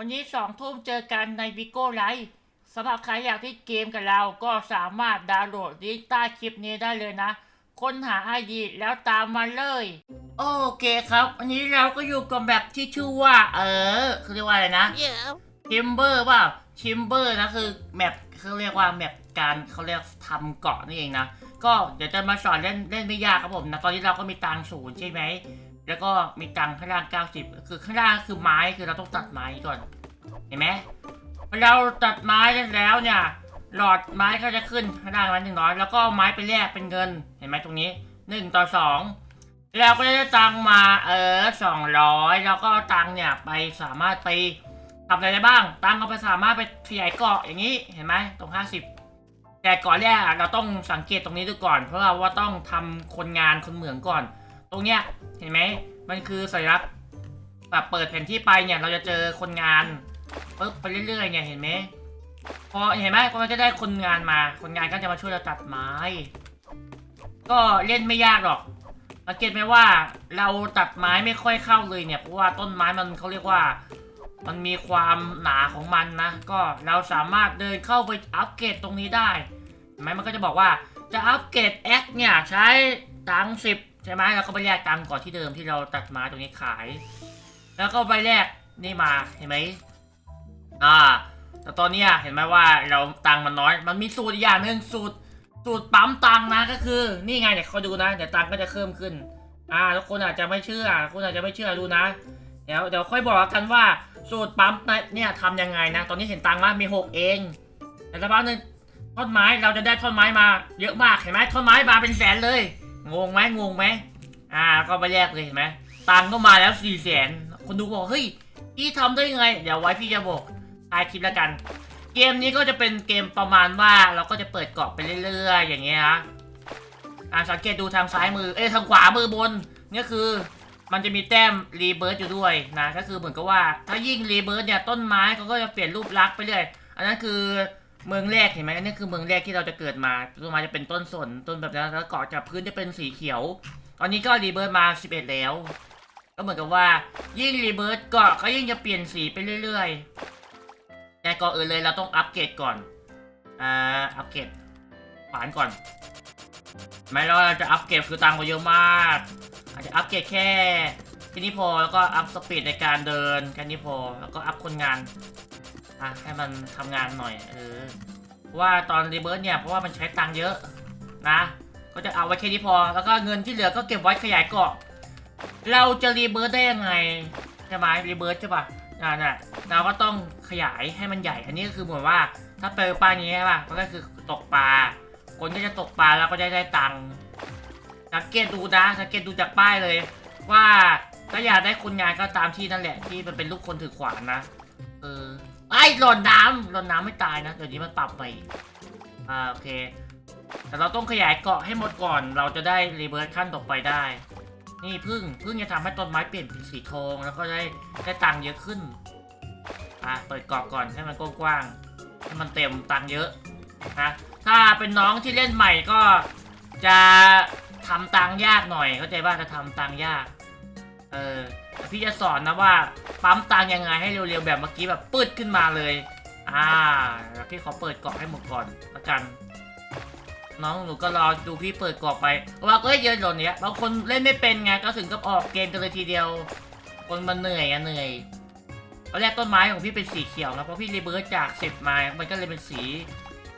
วันนี้สองทุ่มเจอกันในวิโก้ไลฟ์สำหรับใครอยากที่เกมกับเราก็สามารถดาวน์โหลดลิงก์ใต้คลิปนี้ได้เลยนะ ค้นหาไอดีแล้วตามมาเลย โอเคครับ วันนี้เราก็อยู่กับแบบที่ชื่อว่า เออคือเรียกว่าอะไรนะ Yeah. ทิมเบอร์เปล่าทิมเบอร์นะคือแมปเขาเรียกว่าแมปการเขาเรียกทำเกาะนี่เองนะ ก็เดี๋ยวจะมาสอนเล่นเล่นไม่ยากครับผมนะ ตอนนี้เราก็มีตังค์ศูนย์ใช่ไหม แล้วก็มีตังข้างล่าง 90 คือข้างล่างคือไม้คือเราต้องตัดไม้ก่อน เห็นไหมพอเราตัดไม้ได้แล้วเนี่ย หลอดไม้ก็จะขึ้นข้างล่างมันหนึ่งร้อยแล้วก็ไม้ไปแลกเป็นเงิน เห็นไหมตรงนี้หนึ่งต่อสองเราก็จะได้ตังมาเออสองร้อยแล้วก็ตังเนี่ยไปสามารถไปทำอะไรได้บ้าง ตังค์เอาไปสามารถไปขยายเกาะอย่างนี้เห็นไหมตรงห้าสิบแต่ก่อนแรกเราต้องสังเกตตรงนี้ดูก่อน เพราะเราว่าต้องทำคนงานคนเหมืองก่อน ตรงเนี้ยเห็นไหมมันคือสัญลักษณ์แบบเปิดแผนที่ไปเนี่ยเราจะเจอคนงานปึ๊บไปเรื่อยๆเนี่ยเห็นไหมพอเห็นไหมก็จะได้คนงานมา คนงานก็จะมาช่วยเราตัดไม้ ก็เล่นไม่ยากหรอกสังเกตไหมว่าเราตัดไม้ไม่ค่อยเข้าเลยเนี่ยเพราะว่าต้นไม้มันเขาเรียกว่า มันมีความหนาของมันนะ ก็เราสามารถเดินเข้าไปอัปเกรดตรงนี้ได้ไหมมันก็จะบอกว่าจะอัปเกรดแอคเนี่ยใช้ตังสิบ ใช่ไหมแล้วก็ไปแลกตังก่อนที่เดิมที่เราตัดไม้ตรงนี้ขาย แล้วก็ไปแลกนี่มาเห็นไหมอ่าแต่ตอนนี้เห็นไหมว่าเราตังมันน้อย มันมีสูตรอีกอย่างหนึ่งสูตรสูตรปั๊มตังนะก็คือ นี่ไงเดี๋ยวเขาดูนะเดี๋ยวตังก็จะเพิ่มขึ้น อ่าทุกคนอาจจะไม่เชื่อคุณอาจจะไม่เชื่อดูนะ เดี๋ยวเดี๋ยวค่อยบอกกันว่าสูตรปั๊มเนี่ยทำยังไงนะ ตอนนี้เห็นตังมามีหกเองแต่สักพักหนึ่งท่อนไม้เราจะได้ท่อนไม้มาเยอะมากเห็นไหมท่อนไม้มาเป็นแสนเลย งงไหมงงไหมอ่าก็ไปแยกเลยเห็นไหมตังก็มาแล้วสี่แสนคนดูบอกเฮ้ยพี่ทำได้ยังไง เดี๋ยวไว้พี่จะบอกท้ายคลิปแล้วกัน เกมนี้ก็จะเป็นเกมประมาณว่าเราก็จะเปิดเกาะไปเรื่อยๆ อย่างเงี้ยฮะอ่าสังเกตดูทางซ้ายมือเอ้ยทางขวามือบนเนี่ยคือมันจะมีแต้มรีเบิร์ตอยู่ด้วยนะก็คือเหมือนกับว่า ถ้ายิ่งรีเบิร์ตเนี่ยต้นไม้เขาก็จะเปลี่ยนรูปลักษณ์ไปเรื่อยอันนั้นคือ เมืองแรกเห็นไหมอันนี้คือเมืองแรกที่เราจะเกิดมาต้นไม้จะเป็นต้นสนต้นแบบนั้นแล้วเกาะจากพื้นจะเป็นสีเขียว ตอนนี้ก็รีเบิร์ตมา 11 แล้ว ก็เหมือนกับว่า ยิ่งรีเบิร์ตเกาะก็ยิ่งจะเปลี่ยนสีไปเรื่อยๆ แต่ก่อนอื่นเลยเราต้องอัปเกรดก่อน อ่า อัปเกรดขวานก่อน ไม่เราจะอัปเกรดคือตังค์ก็เยอะมาก อาจจะอัปเกรดแค่แค่นี้พอแล้วก็อัพสปีดในการเดินแค่นี้พอแล้วก็อัพคนงาน อะให้มันทำงานหน่อยเออว่าตอนรีเบิร์เนี่ยเพราะว่ามันใช้ตังค์เยอะนะ ก็จะเอาไว้แค่นี้พอ แล้วก็เงินที่เหลือก็เก็บไว้ขยายเกาะเราจะรีเบิร์ได้ยังไงใช่ไหมรีเบิร์ใช่ปะนั่นน่ะเราก็ต้องขยายให้มันใหญ่ อันนี้ก็คือเหมือนว่าถ้าเปิดปลาอย่างนี้ใช่ปะมันก็คือตกปลา คนที่จะตกปลาแล้วก็ได้ได้ตังค์สังเกตดูนะสังเกตดูจากป้ายเลย ว่าถ้าอยากได้คนงานก็ตามที่นั่นแหละที่มันเป็นลูกคนถือขวานนะ เออ ไอ้หล่นน้ำหล่นน้ำไม่ตายนะเดี๋ยวนี้มันปรับไปอ่าโอเค แต่เราต้องขยายเกาะให้หมดก่อน เราจะได้รีเบิร์ตขั้นต่อไปได้ นี่พึ่งพึ่งจะทำให้ต้นไม้เปลี่ยนเป็นสีทองแล้วก็ได้ได้ตังค์เยอะขึ้นอะเปิดเกาะก่อนให้มันกว้างๆให้มันเต็มตังค์เยอะนะถ้าเป็นน้องที่เล่นใหม่ก็จะทำตังค์ยากหน่อยเข้าใจว่าจะทำตังค์ยาก เออ พี่จะสอนนะว่าปั๊มตังยังไงให้เร็วๆแบบเมื่อกี้แบบปืดขึ้นมาเลย อ่าแล้วพี่ขอเปิดเกาะให้หมดก่อนละกัน น้องหนูก็รอดูพี่เปิดเกาะไปเราะว่าก็เยอะโดนเนี้ยบางคนเล่นไม่เป็นไงก็ถึงกับออกเกมกันเลยทีเดียว คนมันเหนื่อยอะเหนื่อยตอนแรกต้นไม้ของพี่เป็นสีเขียวนะเพราะพี่รีเบิร์ตจากสิบมามันก็เลยเป็นสี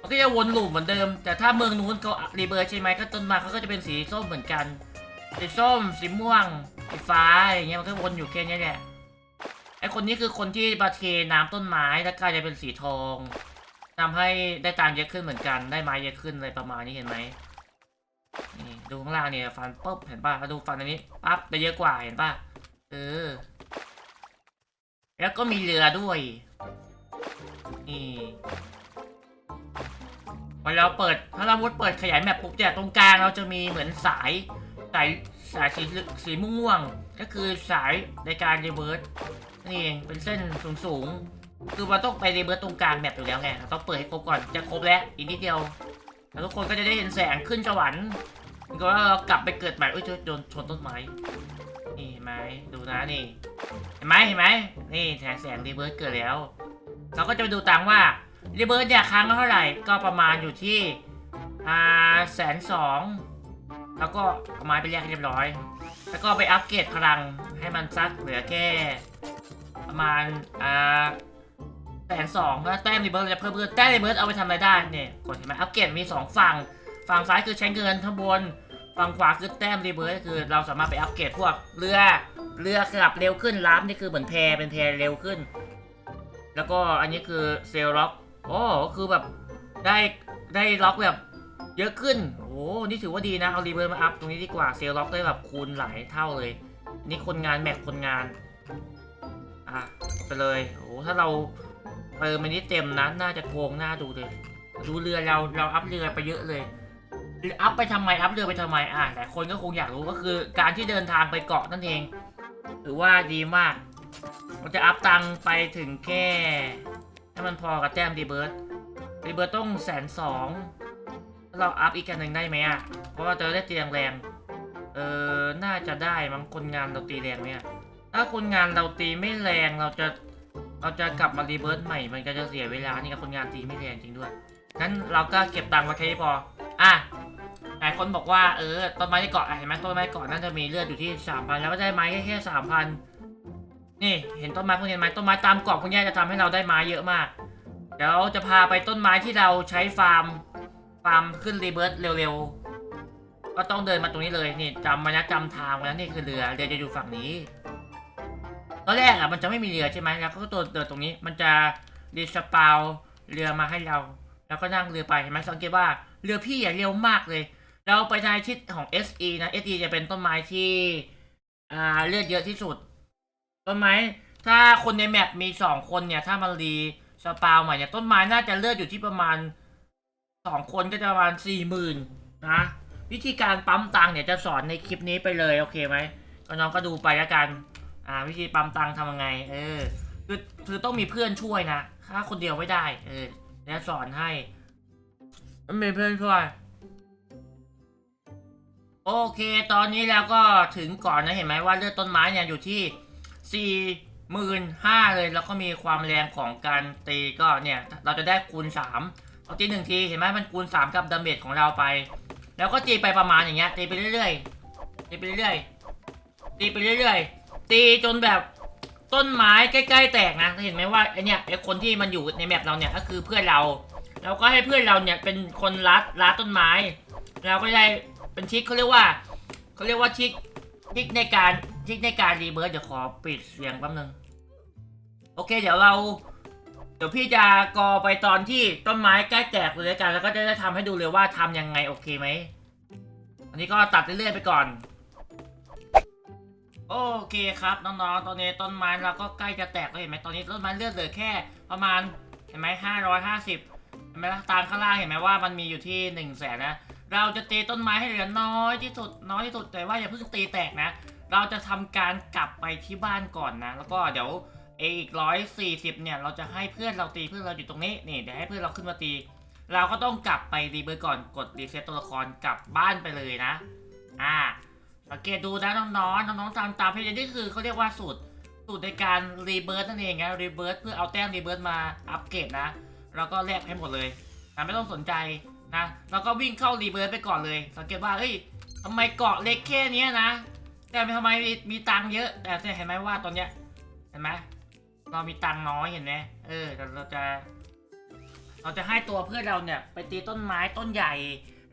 มันก็จะวนลูปเหมือนเดิม แต่ถ้าเมืองนู้นเขารีเบิร์ตใช่ไหมก็ต้นไม้เขาก็จะเป็นสีส้มเหมือนกัน สีส้ม สีม่วง สีฟ้าอย่างเงี้ยมันก็วนอยู่แค่เนี้ยแหละไอคนนี้คือคนที่มาเทน้ำต้นไม้แล้วกลายจะเป็นสีทองทำให้ได้ตังเยอะขึ้นเหมือนกัน ได้ไม้เยอะขึ้นอะไรประมาณนี้เห็นไหมนี่ดูข้างล่างเนี่ยฟันปุ๊บเห็นป่ะถ้าดูฟันอันนี้ปั๊บได้เยอะกว่าเห็นป่ะเออ แล้วก็มีเรือด้วยนี่พอเราเปิดถ้าเรามุดเปิดขยายแมปปุ๊บเนี่ยตรงกลางเราจะมีเหมือนสาย สายสายสีสีม่วงๆก็คือสายในการรีเบิร์ตนี่เองเป็นเส้นสูงๆคือมันต้องไปรีเบิร์ตตรงกลางแมปอยู่แล้วไงเราต้องเปิดให้ครบก่อนจะครบแล้วอีกนิดเดียวแล้วทุกคนก็จะได้เห็นแสงขึ้นสวรรค์มันก็เรากลับไปเกิดใหม่เอ้ยโดนชนต้นไม้นี่เห็นไหมดูนะนี่เห็นไหมเห็นไหมนี่แสงแสงรีเบิร์เกิดแล้วเราก็จะไปดูตังว่ารีเบิร์เนี่ยครั้งละเท่าไหร่ก็ประมาณอยู่ที่อ่าแสนสอง แล้วก็เอาไม้ไปเรียกให้เรียบร้อย แล้วก็ไปอัปเกรดพลังให้มันสักเหลือแค่ประมาณอ่าแสนสองแล้วแต้มรีเบิร์จะเพิ่มเพิ่มแต้มรีเบิร์เอาไปทำอะไรได้เนี่ยกดเห็นไหมอัปเกรดมีสองฝั่ง ฝั่งซ้ายคือใช้เงินข้างบน ฝั่งขวาคือแต้มรีเบิร์คือเราสามารถไปอัปเกรดพวกเรือ เรือขับเร็วขึ้นล้ำนี่คือเหมือนแพเป็นแพเร็วขึ้น แล้วก็อันนี้คือเซลล็อกโอ้คือแบบได้ได้ล็อกแบบ เยอะขึ้น โอ้นี่ถือว่าดีนะ เอารีเบิร์มาอัพตรงนี้ดีกว่า เซลล็อกได้แบบคูณหลายเท่าเลย นี่คนงานแม็กคนงาน อะ ไปเลย โอ้ถ้าเราเติมอันนี้เต็มนะ น่าจะโกงหน้าดูเลย ดูเรือเรา เราอัพเรือไปเยอะเลยอัพไปทำไม อัพเรือไปทำไม อะแต่คนก็คงอยากรู้ก็คือ การที่เดินทางไปเกาะนั่นเอง ถือว่าดีมากมันจะอัพตังไปถึงแค่ให้มันพอกับแต้มรีเบิร์ตรีเบิร์ตต้องแสนสอง เราอัพอีกกันหนึ่งได้ไหมอะ เพราะว่าจะได้ตีแรงๆเออน่าจะได้มั้งคนงานเราตีแรงไหมอะ ถ้าคนงานเราตีไม่แรงเราจะเราจะกลับมารีเบิร์ตใหม่ มันก็จะเสียเวลา นี่กับคนงานตีไม่แรงจริงด้วย งั้นเราก็เก็บตังค์ไว้แค่นี้พอ อะหลายคนบอกว่าเออต้นไม้ที่เกาะเห็นไหมต้นไม้เกาะนั่นจะมีเลือดอยู่ที่สามพันแล้วก็ได้ไม้แค่แค่สามพันนี่เห็นต้นไม้พวกนี้ไหมต้นไม้ตามเกาะพวกนี้จะทำให้เราได้ไม้เยอะมาก เดี๋ยวจะพาไปต้นไม้ที่เราใช้ฟาร์ม ฟาร์มขึ้นรีเบิร์ตเร็วๆ ก็ต้องเดินมาตรงนี้เลยนี่จำมานะจำทางไว้นะนี่คือเรือเรือจะอยู่ฝั่งนี้ตอนแรกอะมันจะไม่มีเรือใช่ไหมแล้วก็ตัวเดินตรงนี้มันจะดีสปาวเรือมาให้เรา แล้วก็นั่งเรือไปเห็นไหมสังเกตว่าเรือพี่อะเร็วมากเลย เราไปทางทิศของ SE นะ SE จะเป็นต้นไม้ที่อ่าเลือดเยอะที่สุดต้นไม้ถ้าคนในแมปมีสองคนเนี่ยถ้ามันรีสปาวใหม่เนี่ยต้นไม้น่าจะเลือดอยู่ที่ประมาณ สองคนก็จะประมาณสี่หมื่นนะวิธีการปั๊มตังค์เนี่ยจะสอนในคลิปนี้ไปเลยโอเคไหมน้องก็ดูไปแล้วกัน อ่า วิธีปั๊มตังค์ทำยังไง เออคือคือต้องมีเพื่อนช่วยนะถ้าคนเดียวไม่ได้ เออแล้วสอนให้ต้องมีเพื่อนช่วย โอเค ตอนนี้แล้วก็ถึงก่อนนะเห็นไหมว่าเลือดต้นไม้เนี่ยอยู่ที่สี่หมื่นห้าเลยแล้วก็มีความแรงของการตีก็เนี่ย เราจะได้คูณสาม เราตีหนึ่งทีเห็นไหมมันคูณสามกับดาเมจของเราไป แล้วก็ตีไปประมาณอย่างเงี้ยตีไปเรื่อยๆตีไปเรื่อยๆตีไปเรื่อยๆตีจนแบบต้นไม้ใกล้ๆแตกนะเห็นไหมว่าไอเนี่ยไอคนที่มันอยู่ในแมปเราเนี่ยก็คือเพื่อนเราแล้วก็ให้เพื่อนเราเนี่ยเป็นคนรัดรัดต้นไม้เราก็ได้เป็นทิกเขาเรียกว่าเขาเรียกว่าทิกทิกในการทิกในการรีเบิร์ดเดี๋ยวขอปิดเสียงแป๊บนึงโอเค เดี๋ยวเรา เดี๋ยวพี่จะกอไปตอนที่ต้นไม้ใกล้แตกเลยแล้วกัน แล้วก็จะได้ทำให้ดูเลยว่าทำยังไงโอเคไหม อันนี้ก็ตัดเรื่อยๆไปก่อน โอเคครับน้องๆ ตอนนี้ต้นไม้เราก็ใกล้จะแตกแล้วเห็นไหมตอนนี้ต้นไม้เลือดเหลือแค่ประมาณเห็นไหมห้าร้อยห้าสิบเห็นไหมล่ะตามข้างล่างเห็นไหมว่ามันมีอยู่ที่หนึ่งแสนนะ เราจะตีต้นไม้ให้เหลือน้อยที่สุดน้อยที่สุดแต่ว่าอย่าเพิ่งตีแตกนะ เราจะทำการกลับไปที่บ้านก่อนนะ แล้วก็เดี๋ยว เออีกร้อยสี่สิบเนี่ยเราจะให้เพื่อนเราตีเพื่อนเราอยู่ตรงนี้นี่เดี๋ยวให้เพื่อนเราขึ้นมาตี เราก็ต้องกลับไปรีเบิร์ก่อนกดรีเซ็ตตัวละครกลับบ้านไปเลยนะ อ่าสังเกตดูนะน้องๆน้องๆตามตามเพจนี่คือเขาเรียกว่าสูตรสูตรในการรีเบิร์ตนั่นเองนะรีเบิร์ตเพื่อเอาแต้มรีเบิร์ตมาอัปเกรดนะแล้วก็แลกให้หมดเลยนะไม่ต้องสนใจนะแล้วก็วิ่งเข้ารีเบิร์ตไปก่อนเลย สังเกตว่าเฮ้ยทำไมเกาะเล็กแค่นี้นะ แต่ทำไมมีตังเยอะแต่เห็นไหมว่าตอนเนี้ยเห็นไหม เรามีตังน้อยเห็นไหมเออแต่เราจะ เราจะให้ตัวเพื่อนเราเนี่ย ไปตีต้นไม้ต้นใหญ่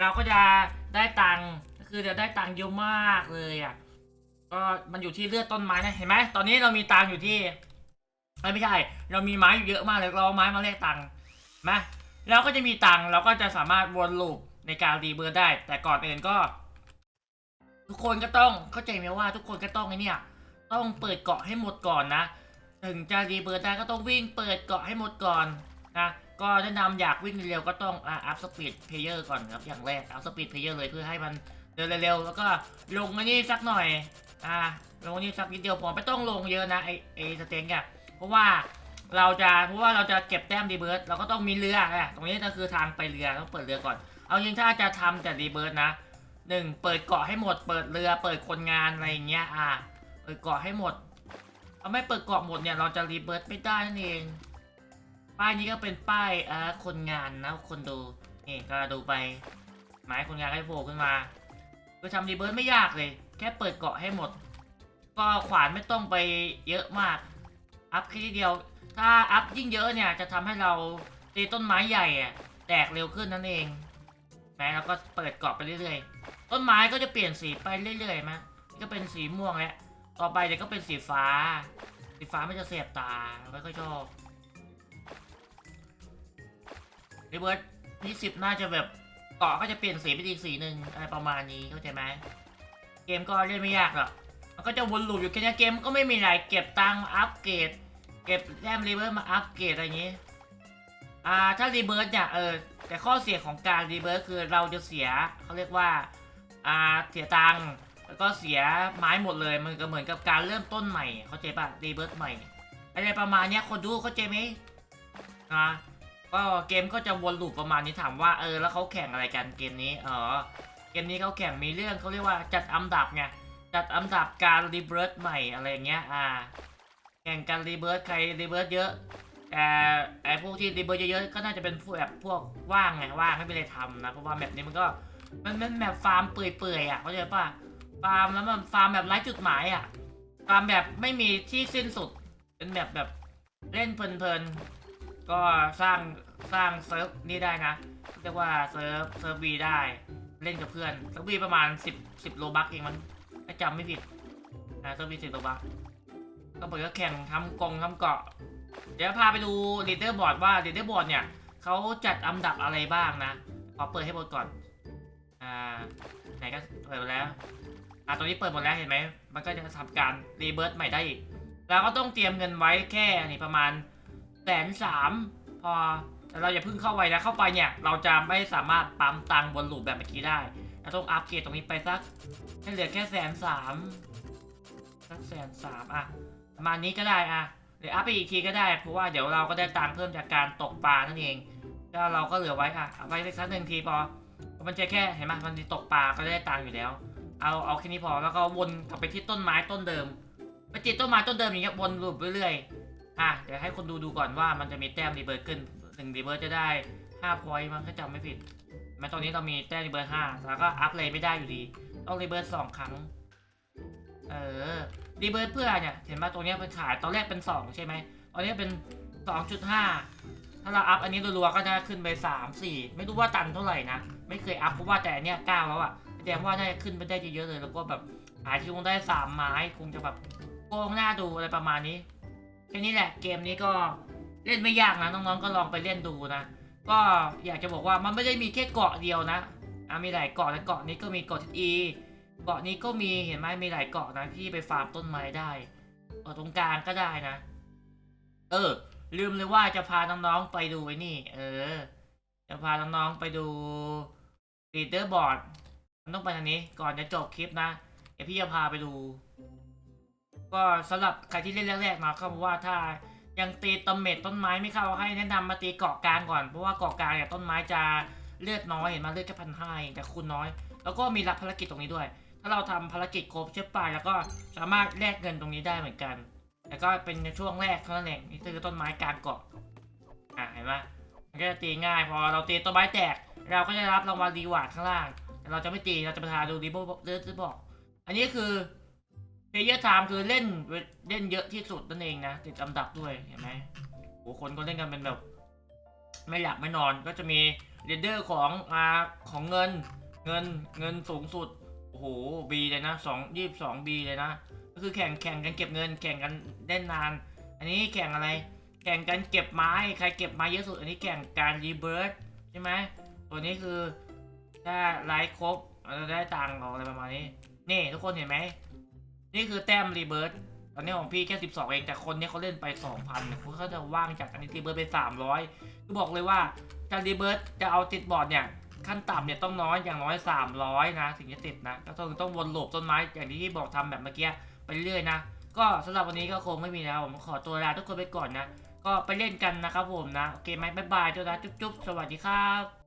เราก็จะได้ตังคือจะได้ตังเยอะมากเลยอะ ก็มันอยู่ที่เลือดต้นไม้นะเห็นไหมตอนนี้เรามีตังอยู่ที่ไม่ใช่เรามีไม้อยู่เยอะมากเลยเราเอาไม้มาแลกตังค์เห็นไหมเราก็จะมีตังเราก็จะสามารถวนลูปในการรีเบิร์ดได้ แต่ก่อนอื่นก็ ทุกคนก็ต้องเข้าใจไหมว่า ทุกคนก็ต้องไอ้เนี่ยต้องเปิดเกาะให้หมดก่อนนะ ถึงจะรีเบิร์ดได้ก็ต้องวิ่งเปิดเกาะให้หมดก่อนนะก็แนะนำอยากวิ่งเร็วก็ต้องอัพสปีดเพลเยอร์ก่อนครับอย่างแรกอัพสปีดเพลเยอร์เลยเพื่อให้มันเดินเร็วๆแล้วก็ลงอันนี้สักหน่อยอ่าลงอันนี้สักนิดเดียวพอไม่ต้องลงเยอะนะไอไอสเต็งอะเพราะว่าเราจะเพราะว่าเราจะเก็บแต้มรีเบิร์ดเราก็ต้องมีเรืออะตรงนี้ก็คือทางไปเรือต้องเปิดเรือก่อน เอาจริงถ้าจะทำแต่รีเบิร์ดนะหนึ่งเปิดเกาะให้หมดเปิดเรือเปิดคนงานอะไรอย่างเงี้ยอะปิดเกาะให้หมด เอาไม่เปิดเกาะหมดเนี่ยเราจะรีเบิร์ตไม่ได้นั่นเองป้ายนี้ก็เป็นป้ายอ่าคนงานนะคนดูนี่ก็ดูไปหมายคนงานให้โผล่ขึ้นมาคือทำรีเบิร์ตไม่ยากเลย แค่เปิดเกาะให้หมด ก็ขวานไม่ต้องไปเยอะมาก อัพแค่ทีเดียว ถ้าอัพยิ่งเยอะเนี่ยจะทำให้เราตีต้นไม้ใหญ่อะแตกเร็วขึ้นนั่นเองแม้เราก็เปิดเกาะไปเรื่อยๆ ต้นไม้ก็จะเปลี่ยนสีไปเรื่อยๆมะก็เป็นสีม่วงแล้ว ต่อไปเดี๋ยวก็เป็นสีฟ้า สีฟ้าไม่จะเสียบตาไม่ค่อยชอบรีเบิร์ตนี่สิบน่าจะแบบเกาะก็จะเปลี่ยนสีไปอีกสีหนึ่งอะไรประมาณนี้เข้าใจไหมเกมก็เล่นไม่ยากหรอกมันก็จะวนลูปอยู่แค่นี้เกมก็ไม่มีอะไรเก็บตังค์อัปเกรดเก็บแต้มรีเบิร์ตมาอัปเกรดอะไรอย่างนี้อ่าถ้ารีเบิร์ตเนี่ยเออแต่ข้อเสียของการรีเบิร์ตคือเราจะเสียเขาเรียกว่าอ่าเสียตังค์ แล้วก็เสียไม้หมดเลยมันก็เหมือนกับการเริ่มต้นใหม่ เข้าใจปะรีเบิร์ตใหม่อะไรประมาณเนี้ยคนดูเข้าใจไหมอ่าก็เกมก็จะวนลูปประมาณนี้ถามว่าเออแล้วเขาแข่งอะไรกันเกมนี้เออเกมนี้เขาแข่งมีเรื่องเขาเรียกว่าจัดอันดับไงจัดอันดับการรีเบิร์ตใหม่อะไรเงี้ยอ่าแข่งกันรีเบิร์ตใครรีเบิร์ตเยอะแต่ไอพวกที่รีเบิร์ตเยอะๆก็น่าจะเป็นพวกแบบพวกว่างไงว่างไม่มีอะไรทำนะเพราะว่าแมปนี้มันก็มันมันแมปฟาร์มเปื่อยๆอะเข้าใจป่ะ ฟาร์มแล้วมันฟาร์มแบบไร้จุดหมายอะฟาร์มแบบไม่มีที่สิ้นสุด เป็นแบบแบบเล่นเพลินๆ ก็สร้างสร้างเซิร์ฟนี่ได้นะ เรียกว่าเซิร์ฟเซิร์ฟวีได้ เล่นกับเพื่อนเซิร์ฟวีประมาณ 10 10โลบักเองมันถ้าจำไม่ผิดนะเซิร์ฟวี10โลบักก็เปิดก็แข่งทำกองทำเกาะ เดี๋ยวพาไปดูลีดเดอร์บอร์ดว่าลีดเดอร์บอร์ดเนี่ยเขาจัดอันดับอะไรบ้างนะขอเปิดให้หมดก่อน อ่า ไหนก็เปิดหมดแล้ว อ่าตรงนี้เปิดหมดแล้วเห็นไหม มันก็จะทำการรีเบิร์ตใหม่ได้อีกเราก็ต้องเตรียมเงินไว้แค่นี่ประมาณแสนสามพอแต่เราอย่าเพิ่งเข้าไปนะ เข้าไปเนี่ย เราจะไม่สามารถปั๊มตังบนลูปแบบเมื่อกี้ได้เราต้องอัพเกรดตรงนี้ไปสักให้เหลือแค่แสนสามสักแสนสามอะประมาณนี้ก็ได้อะเดี๋ยวอัพไปอีกทีก็ได้ เพราะว่าเดี๋ยวเราก็ได้ตังเพิ่มจากการตกปลานั่นเองก็เราก็เหลือไว้ค่ะเอาไว้สักหนึ่งทีพอมันจะแค่เห็นไหมมันตกปลาก็ได้ตังอยู่แล้ว เอาเอาแค่นี้พอแล้วก็วนกลับไปที่ต้นไม้ต้นเดิมไปติดต้นไม้ต้นเดิมอย่างเงี้ยวนลูปเรื่อยๆอะเดี๋ยวให้คนดูดูก่อนว่ามันจะมีแต้มรีเบิร์ตขึ้นหนึ่งรีเบิร์ตจะได้ห้าพอยต์มั้งถ้าจำไม่ผิดแม้ตอนนี้เรามีแต้มรีเบิร์ตห้าแล้วก็อัพเลยไม่ได้อยู่ดี ต้องรีเบิร์ตสองครั้ง เออรีเบิร์ตเพื่อเนี่ยเห็นไหมตรงนี้เป็นขายตอนแรกเป็นสองใช่ไหมตอนนี้เป็นสองจุดห้าถ้าเราอัพอันนี้รัวๆก็จะขึ้นไปสามสี่ไม่รู้ว่าตันเท่าไหร่นะไม่เคยอัพเพราะว่าแต่อันเนี้ยเก้าแล้วอะ แสดงว่าน่าจะขึ้นไปได้เยอะๆเลย แล้วก็แบบหาที่คงได้สามไม้คงจะแบบโกงหน้าดูอะไรประมาณนี้แค่นี้แหละเกมนี้ก็เล่นไม่ยากนะน้องๆก็ลองไปเล่นดูนะก็อยากจะบอกว่ามันไม่ได้มีแค่เกาะเดียวนะอะมีหลายเกาะแต่เกาะนี้ก็มีเกาะทิศอีเกาะนี้ก็มีเห็นไหมมีหลายเกาะนะที่ไปฟาร์มต้นไม้ได้เออตรงกลางก็ได้นะ เออ ลืมเลยว่าจะพาน้องๆไปดูไอ้นี่ เออ จะพาน้องๆไปดูลีดเดอร์บอร์ด มันต้องไปทางนี้ก่อนจะจบคลิปนะ เดี๋ยวพี่จะพาไปดู ก็สำหรับใครที่เล่นแรกๆมาเขาบอกว่าถ้ายังตีตมเม็ดต้นไม้ไม่เข้าให้แนะนำมาตีเกาะกลางก่อนเพราะว่าเกาะกลางเนี่ยต้นไม้จะเลือดน้อยเห็นไหมาเลือดแค่พันห้าแต่คูณน้อย แล้วก็มีรับภารกิจตรงนี้ด้วย ถ้าเราทำภารกิจครบเชื่อปลาแล้วก็สามารถแลกเงินตรงนี้ได้เหมือนกัน แต่ก็เป็นในช่วงแรกเท่านั้นเองนี่คือต้นไม้กลางเกาะอะเห็นไหมมันก็จะตีง่าย พอเราตีต้นไม้แตก เราก็จะรับรางวัลรีวาร์ดข้างล่าง เราจะไม่ตีเราจะไปทาดูรีโบเลือดบอก อันนี้คือเพย์เยอร์ไทม์คือเล่นเล่นเยอะที่สุดนั่นเองนะ ติดอันดับด้วยเห็นไหมโหคนก็เล่นกันเป็นแบบ ไม่หลับไม่นอนก็จะมีเรเดอร์ของอ่าของเงินเงินเงินสูงสุดโอ้โหบีเลยนะสองยี่สิบสองบีเลยนะก็คือแข่งแข่งกันเก็บเงิน แข่งกันเล่นนาน อันนี้แข่งอะไร แข่งกันเก็บไม้ใครเก็บไม้เยอะสุด อันนี้แข่งการรีเบิร์ตใช่ไหมตัวนี้คือ ถ้าไลฟ์ครบเราจะได้ตังค์เราอะไรประมาณนี้ นี่ทุกคนเห็นไหม นี่คือแต้มรีเบิร์ตตอนนี้ของพี่แค่สิบสองเองแต่คนเนี้ยเขาเล่นไปสองพันเขาเขาจะว่างจากอันนี้รีเบิร์ตไปสามร้อยคือบอกเลยว่าการรีเบิร์ตจะเอาติดบอร์ดเนี่ยขั้นต่ำเนี่ยต้องน้อยอย่างน้อย 300 นะ ถึงจะติดนะก็ต้องต้องวนหลบต้นไม้อย่างที่บอกทำแบบเมื่อกี้ไปเรื่อยนะ ก็สำหรับวันนี้ก็คงไม่มีแล้วผมขอตัวลาทุกคนไปก่อนนะ ก็ไปเล่นกันนะครับผมนะ โอเคไหมบ๊ายบายด้วยนะจุ๊บๆ สวัสดีครับ